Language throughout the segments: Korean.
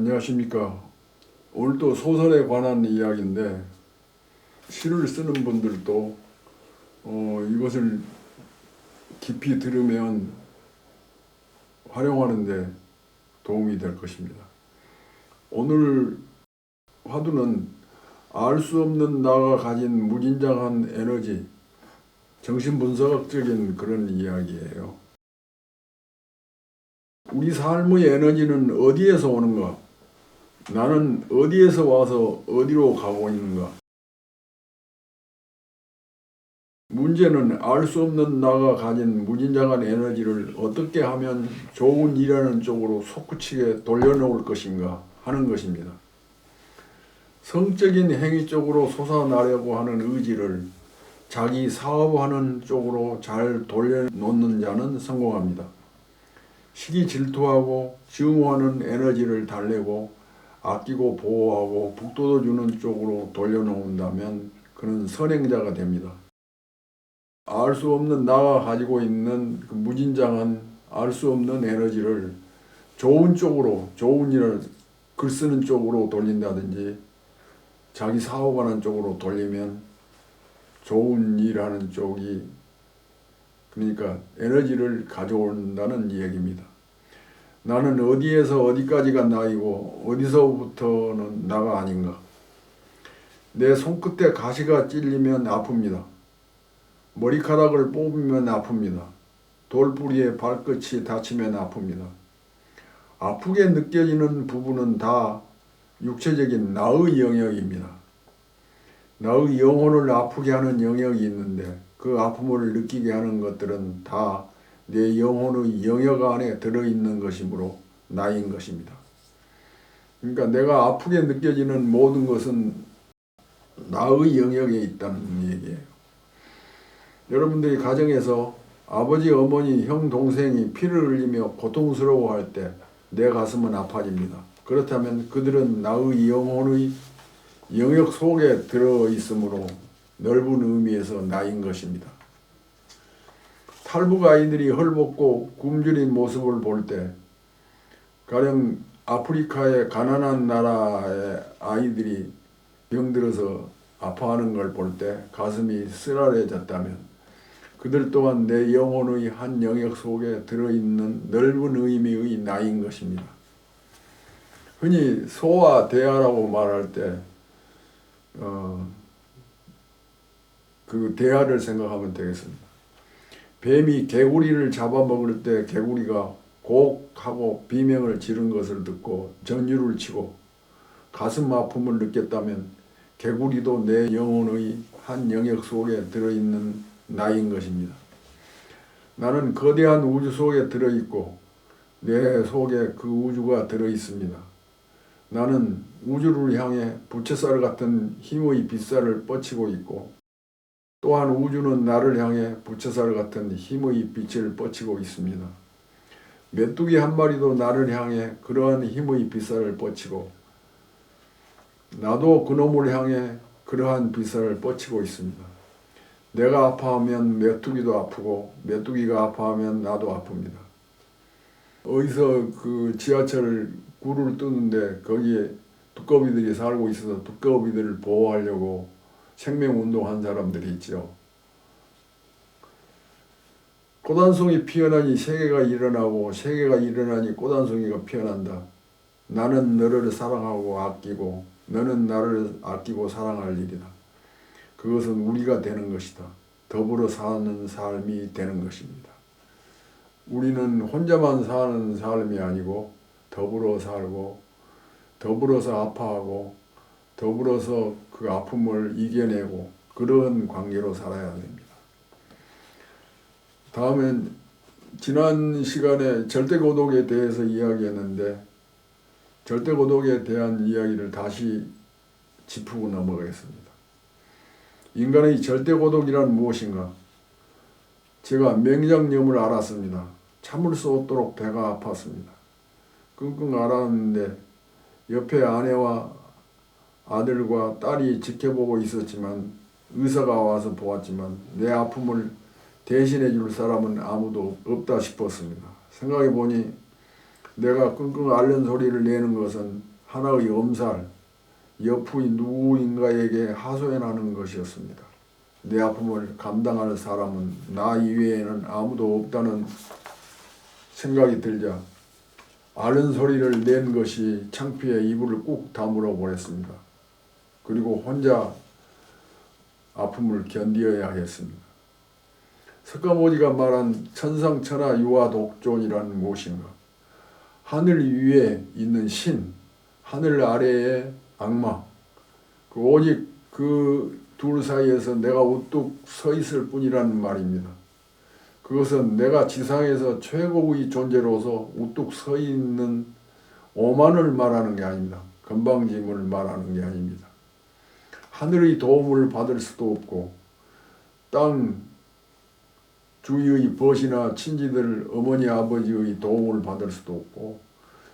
안녕하십니까. 오늘도 소설에 관한 이야기인데 시를 쓰는 분들도 어, 이것을 깊이 들으면 활용하는데 도움이 될 것입니다. 오늘 화두는 알 수 없는 나가 가진 무진장한 에너지, 정신분석학적인 그런 이야기예요. 우리 삶의 에너지는 어디에서 오는가? 나는 어디에서 와서 어디로 가고 있는가? 문제는 알 수 없는 나가 가진 무진장한 에너지를 어떻게 하면 좋은 일하는 쪽으로 솟구치게 돌려놓을 것인가 하는 것입니다. 성적인 행위 쪽으로 솟아나려고 하는 의지를 자기 사업하는 쪽으로 잘 돌려놓는 자는 성공합니다. 시기 질투하고 증오하는 에너지를 달래고 아끼고 보호하고 북돋워 주는 쪽으로 돌려놓는다면 그는 선행자가 됩니다. 알 수 없는 나가 가지고 있는 그 무진장한 알 수 없는 에너지를 좋은 쪽으로 좋은 일을 글 쓰는 쪽으로 돌린다든지 자기 사업하는 쪽으로 돌리면 좋은 일하는 쪽이 그러니까 에너지를 가져온다는 얘기입니다. 나는 어디에서 어디까지가 나이고 어디서부터는 나가 아닌가. 내 손끝에 가시가 찔리면 아픕니다. 머리카락을 뽑으면 아픕니다. 돌부리에 발끝이 다치면 아픕니다. 아프게 느껴지는 부분은 다 육체적인 나의 영역입니다. 나의 영혼을 아프게 하는 영역이 있는데 그 아픔을 느끼게 하는 것들은 다 내 영혼의 영역 안에 들어있는 것이므로 나인 것입니다. 그러니까 내가 아프게 느껴지는 모든 것은 나의 영역에 있다는 얘기예요. 여러분들이 가정에서 아버지, 어머니, 형, 동생이 피를 흘리며 고통스러워할 때 내 가슴은 아파집니다. 그렇다면 그들은 나의 영혼의 영역 속에 들어 있으므로 넓은 의미에서 나인 것입니다. 탈북 아이들이 헐벗고 굶주린 모습을 볼 때 가령 아프리카의 가난한 나라의 아이들이 병들어서 아파하는 걸 볼 때 가슴이 쓰라려졌다면 그들 또한 내 영혼의 한 영역 속에 들어있는 넓은 의미의 나인 것입니다. 흔히 소와 대하라고 말할 때, 어, 그 대하를 생각하면 되겠습니다. 뱀이 개구리를 잡아먹을 때 개구리가 곡 하고 비명을 지른 것을 듣고 전율을 치고 가슴 아픔을 느꼈다면 개구리도 내 영혼의 한 영역 속에 들어있는 나인 것입니다. 나는 거대한 우주 속에 들어있고 내 속에 그 우주가 들어있습니다. 나는 우주를 향해 부채살 같은 힘의 빗살을 뻗치고 있고 또한 우주는 나를 향해 부채살 같은 힘의 빛을 뻗치고 있습니다. 메뚜기 한 마리도 나를 향해 그러한 힘의 빗살을 뻗치고 나도 그놈을 향해 그러한 빗살을 뻗치고 있습니다. 내가 아파하면 메뚜기도 아프고 메뚜기가 아파하면 나도 아픕니다. 어디서 그 지하철 구를 뜨는데 거기에 두꺼비들이 살고 있어서 두꺼비들을 보호하려고 생명운동한 사람들이 있죠. 꽃한송이 피어나니 세계가 일어나고 세계가 일어나니 꽃한송이가 피어난다. 나는 너를 사랑하고 아끼고 너는 나를 아끼고 사랑할 일이다. 그것은 우리가 되는 것이다. 더불어 사는 삶이 되는 것입니다. 우리는 혼자만 사는 삶이 아니고 더불어 살고 더불어서 아파하고 더불어서 그 아픔을 이겨내고 그런 관계로 살아야 됩니다. 다음엔 지난 시간에 절대 고독에 대해서 이야기했는데 절대 고독에 대한 이야기를 다시 짚고 넘어가겠습니다. 인간의 절대 고독이란 무엇인가? 제가 맹장염을 알았습니다. 참을 수 없도록 배가 아팠습니다. 끙끙 앓았는데 옆에 아내와 아들과 딸이 지켜보고 있었지만 의사가 와서 보았지만 내 아픔을 대신해 줄 사람은 아무도 없다 싶었습니다. 생각해 보니 내가 끙끙 앓는 소리를 내는 것은 하나의 엄살, 여푸의 누구인가에게 하소연하는 것이었습니다. 내 아픔을 감당할 사람은 나 이외에는 아무도 없다는 생각이 들자 앓는 소리를 낸 것이 창피해 이불을 꾹 다물어 버렸습니다. 그리고 혼자 아픔을 견디어야 했습니다. 석가모니가 말한 천상천하 유아 독존이라는 무엇인가? 하늘 위에 있는 신, 하늘 아래에 악마. 그 오직 그 둘 사이에서 내가 우뚝 서 있을 뿐이라는 말입니다. 그것은 내가 지상에서 최고의 존재로서 우뚝 서 있는 오만을 말하는 게 아닙니다. 건방짐을 말하는 게 아닙니다. 하늘의 도움을 받을 수도 없고 땅 주위의 벗이나 친지들 어머니 아버지의 도움을 받을 수도 없고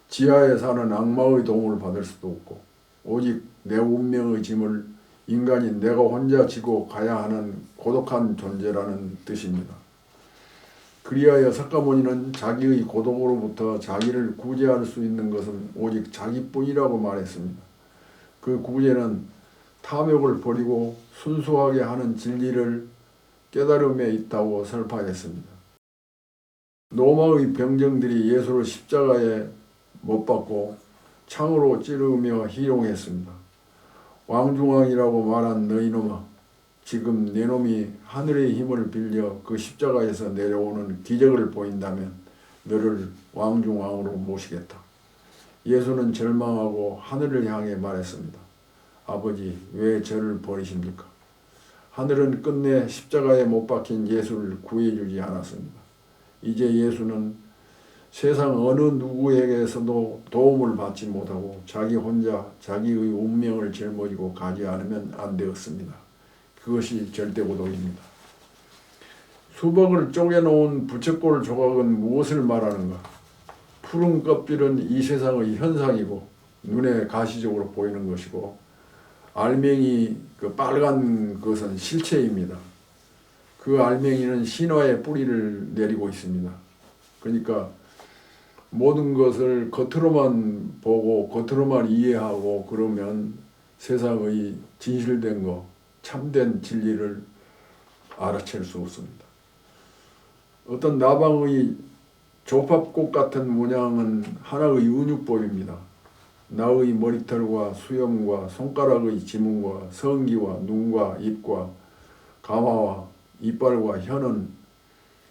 지하에 사는 악마의 도움을 받을 수도 없고 오직 내 운명의 짐을 인간인 내가 혼자 지고 가야 하는 고독한 존재라는 뜻입니다. 그리하여 석가모니는 자기의 고독으로부터 자기를 구제할 수 있는 것은 오직 자기뿐이라고 말했습니다. 그 구제는 탐욕을 버리고 순수하게 하는 진리를 깨달음에 있다고 설파했습니다. 로마의 병정들이 예수를 십자가에 못 박고 창으로 찌르며 희롱했습니다. 왕중왕이라고 말한 너희놈아 지금 내 놈이 하늘의 힘을 빌려 그 십자가에서 내려오는 기적을 보인다면 너를 왕중왕으로 모시겠다. 예수는 절망하고 하늘을 향해 말했습니다. 아버지 왜 저를 버리십니까? 하늘은 끝내 십자가에 못 박힌 예수를 구해주지 않았습니다. 이제 예수는 세상 어느 누구에게서도 도움을 받지 못하고 자기 혼자 자기의 운명을 짊어지고 가지 않으면 안 되었습니다. 그것이 절대 고독입니다. 수박을 쪼개놓은 부채꼴 조각은 무엇을 말하는가? 푸른 껍질은 이 세상의 현상이고 눈에 가시적으로 보이는 것이고 알맹이 그 빨간 것은 실체입니다. 그 알맹이는 신화의 뿌리를 내리고 있습니다. 그러니까 모든 것을 겉으로만 보고 겉으로만 이해하고 그러면 세상의 진실된 것, 참된 진리를 알아챌 수 없습니다. 어떤 나방의 조팝꽃 같은 모양은 하나의 은육법입니다. 나의 머리털과 수염과 손가락의 지문과 성기와 눈과 입과 가마와 이빨과 혀는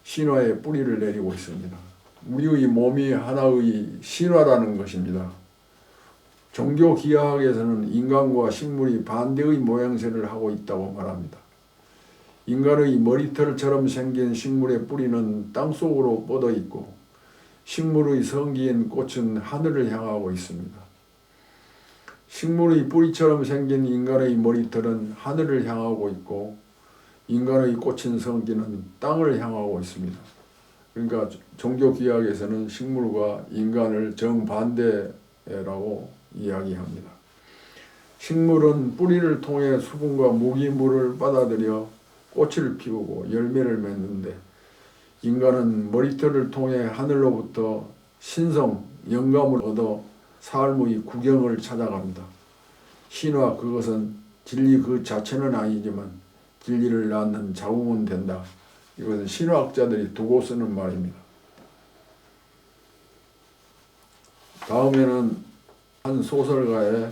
신화의 뿌리를 내리고 있습니다. 우리의 몸이 하나의 신화라는 것입니다. 종교 기하학에서는 인간과 식물이 반대의 모양새를 하고 있다고 말합니다. 인간의 머리털처럼 생긴 식물의 뿌리는 땅속으로 뻗어 있고 식물의 성기인 꽃은 하늘을 향하고 있습니다. 식물의 뿌리처럼 생긴 인간의 머리털은 하늘을 향하고 있고 인간의 꽃인 성기는 땅을 향하고 있습니다. 그러니까 종교 기학에서는 식물과 인간을 정반대라고 이야기합니다. 식물은 뿌리를 통해 수분과 무기물을 받아들여 꽃을 피우고 열매를 맺는데 인간은 머리털을 통해 하늘로부터 신성, 영감을 얻어 삶의 구경을 찾아갑니다. 신화 그것은 진리 그 자체는 아니지만 진리를 낳는 자궁은 된다. 이것은 신화학자들이 두고 쓰는 말입니다. 다음에는 한 소설가의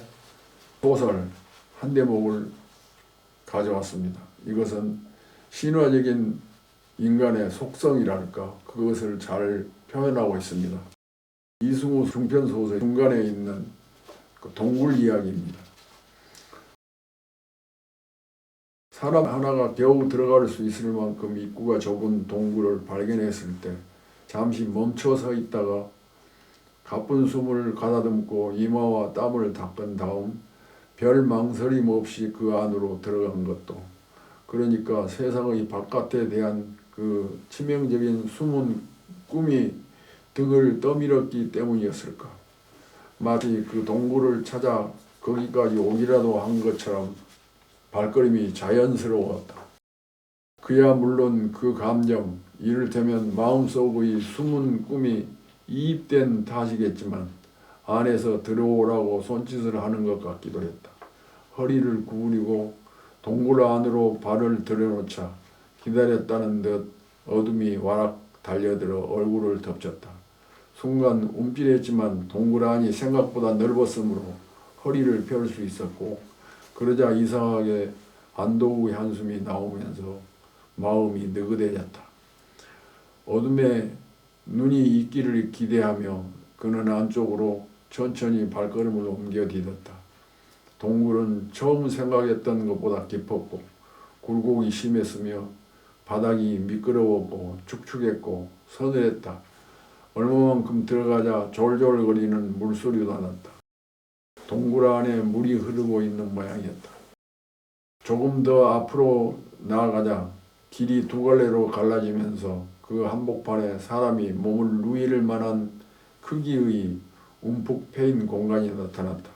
소설 한 대목을 가져왔습니다. 이것은 신화적인 인간의 속성이랄까 그것을 잘 표현하고 있습니다. 이승우 중편 소설 중간에 있는 그 동굴 이야기입니다. 사람 하나가 겨우 들어갈 수 있을 만큼 입구가 좁은 동굴을 발견했을 때 잠시 멈춰 서 있다가 가쁜 숨을 가다듬고 이마와 땀을 닦은 다음 별 망설임 없이 그 안으로 들어간 것도 그러니까 세상의 바깥에 대한 그 치명적인 숨은 꿈이 등을 떠밀었기 때문이었을까. 마치 그 동굴을 찾아 거기까지 오기라도 한 것처럼 발걸음이 자연스러웠다. 그야 물론 그 감정, 이를테면 마음속의 숨은 꿈이 이입된 탓이겠지만 안에서 들어오라고 손짓을 하는 것 같기도 했다. 허리를 구부리고 동굴 안으로 발을 들여놓자 기다렸다는 듯 어둠이 와락 달려들어 얼굴을 덮쳤다. 순간 움찔했지만 안이 생각보다 넓었으므로 허리를 펼 수 있었고 그러자 이상하게 안도의 한숨이 나오면서 마음이 느긋해졌다. 어둠에 눈이 있기를 기대하며 그는 안쪽으로 천천히 발걸음을 옮겨 디뎠다. 동굴은 처음 생각했던 것보다 깊었고 굴곡이 심했으며 바닥이 미끄러웠고 축축했고 서늘했다. 얼마만큼 들어가자 졸졸거리는 물소리도 났다. 동굴 안에 물이 흐르고 있는 모양이었다. 조금 더 앞으로 나아가자 길이 두 갈래로 갈라지면서 그 한복판에 사람이 몸을 누일 만한 크기의 움푹 패인 공간이 나타났다.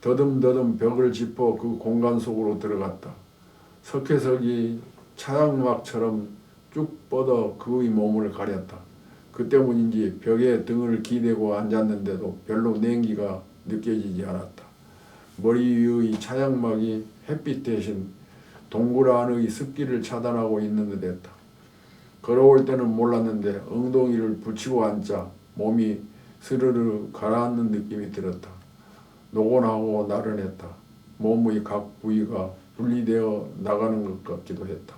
더듬더듬 벽을 짚어 그 공간 속으로 들어갔다. 석회석이 차양막처럼 쭉 뻗어 그의 몸을 가렸다. 그 때문인지 벽에 등을 기대고 앉았는데도 별로 냉기가 느껴지지 않았다. 머리 위의 차양막이 햇빛 대신 동굴 안의 습기를 차단하고 있는 듯했다. 걸어올 때는 몰랐는데 엉덩이를 붙이고 앉자 몸이 스르르 가라앉는 느낌이 들었다. 노곤하고 나른했다. 몸의 각 부위가 분리되어 나가는 것 같기도 했다.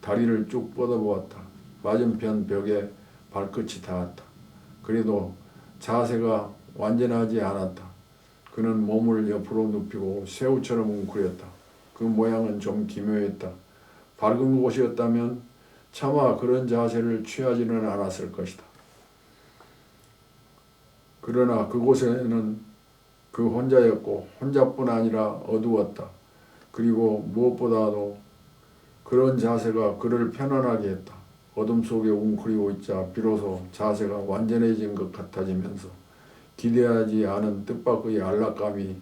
다리를 쭉 뻗어보았다. 맞은편 벽에 발끝이 닿았다. 그래도 자세가 완전하지 않았다. 그는 몸을 옆으로 눕히고 새우처럼 웅크렸다. 그 모양은 좀 기묘했다. 밝은 곳이었다면 차마 그런 자세를 취하지는 않았을 것이다. 그러나 그곳에는 그 혼자였고 혼자뿐 아니라 어두웠다. 그리고 무엇보다도 그런 자세가 그를 편안하게 했다. 어둠 속에 웅크리고 있자 비로소 자세가 완전해진 것 같아지면서 기대하지 않은 뜻밖의 안락감이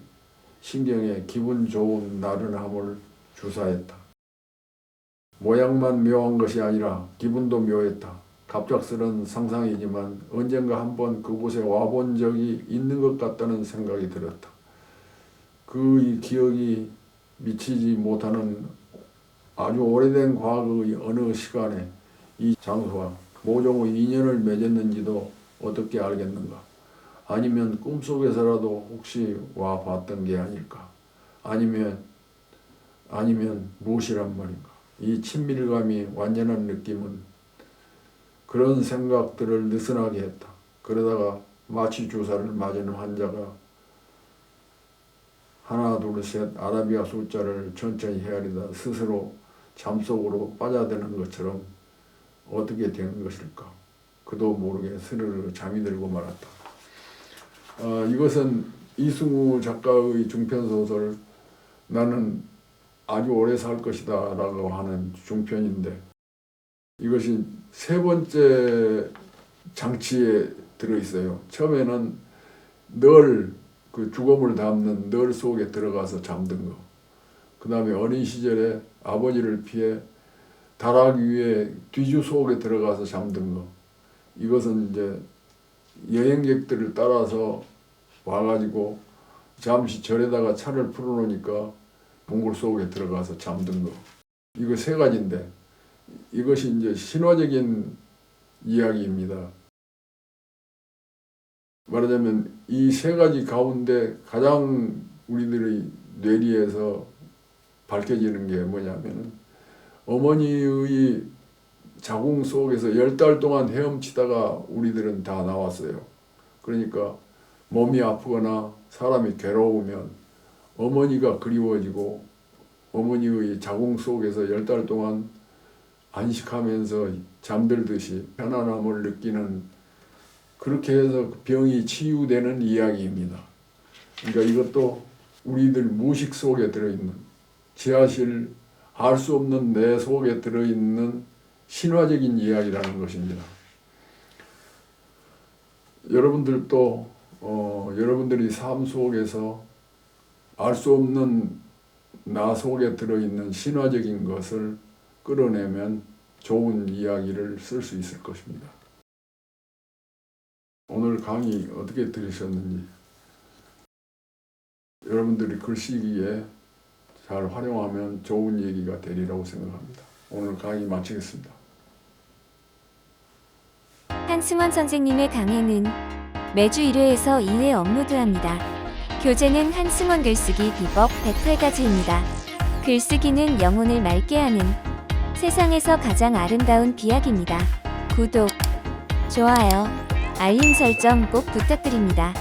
신경에 기분 좋은 나른함을 주사했다. 모양만 묘한 것이 아니라 기분도 묘했다. 갑작스런 상상이지만 언젠가 한번 그곳에 와본 적이 있는 것 같다는 생각이 들었다. 그 기억이 미치지 못하는 아주 오래된 과거의 어느 시간에 이 장소와 모종의 인연을 맺었는지도 어떻게 알겠는가? 아니면 꿈속에서라도 혹시 와 봤던 게 아닐까? 아니면 아니면 무엇이란 말인가? 이 친밀감이 완전한 느낌은 그런 생각들을 느슨하게 했다. 그러다가 마취 주사를 맞은 환자가 하나 둘 셋 아라비아 숫자를 천천히 헤아리다 스스로 잠속으로 빠져드는 것처럼 어떻게 된 것일까? 그도 모르게 스르르 잠이 들고 말았다. 어, 이것은 이승우 작가의 중편 소설 나는 아주 오래 살 것이다 라고 하는 중편인데 이것이 세 번째 장치에 들어 있어요. 처음에는 늘 그 죽음을 담는 늘 속에 들어가서 잠든 거. 그 다음에 어린 시절에 아버지를 피해 다락 위에 뒤주 속에 들어가서 잠든 거. 이것은 이제 여행객들을 따라서 와가지고 잠시 절에다가 차를 풀어놓으니까 동굴 속에 들어가서 잠든 거. 이거 세 가지인데 이것이 이제 신화적인 이야기입니다. 말하자면 이 세 가지 가운데 가장 우리들의 뇌리에서 밝혀지는 게 뭐냐면은 어머니의 자궁 속에서 열 달 동안 헤엄치다가 우리들은 다 나왔어요. 그러니까 몸이 아프거나 사람이 괴로우면 어머니가 그리워지고 어머니의 자궁 속에서 열 달 동안 안식하면서 잠들듯이 편안함을 느끼는 그렇게 해서 그 병이 치유되는 이야기입니다. 그러니까 이것도 우리들 무식 속에 들어있는 지하실 알 수 없는 내 속에 들어있는 신화적인 이야기라는 것입니다. 여러분들도 어, 여러분들이 삶 속에서 알 수 없는 나 속에 들어있는 신화적인 것을 끌어내면 좋은 이야기를 쓸 수 있을 것입니다. 오늘 강의 어떻게 들으셨는지 여러분들이 글쓰기에 잘 활용하면 좋은 얘기가 되리라고 생각합니다. 오늘 강의 마치겠습니다. 한승원 선생님의 강의는 매주 1회에서 2회 업로드합니다. 교재는 한승원 글쓰기 비법 108가지입니다. 글쓰기는 영혼을 맑게 하는 세상에서 가장 아름다운 비약입니다. 구독, 좋아요, 알림 설정 꼭 부탁드립니다.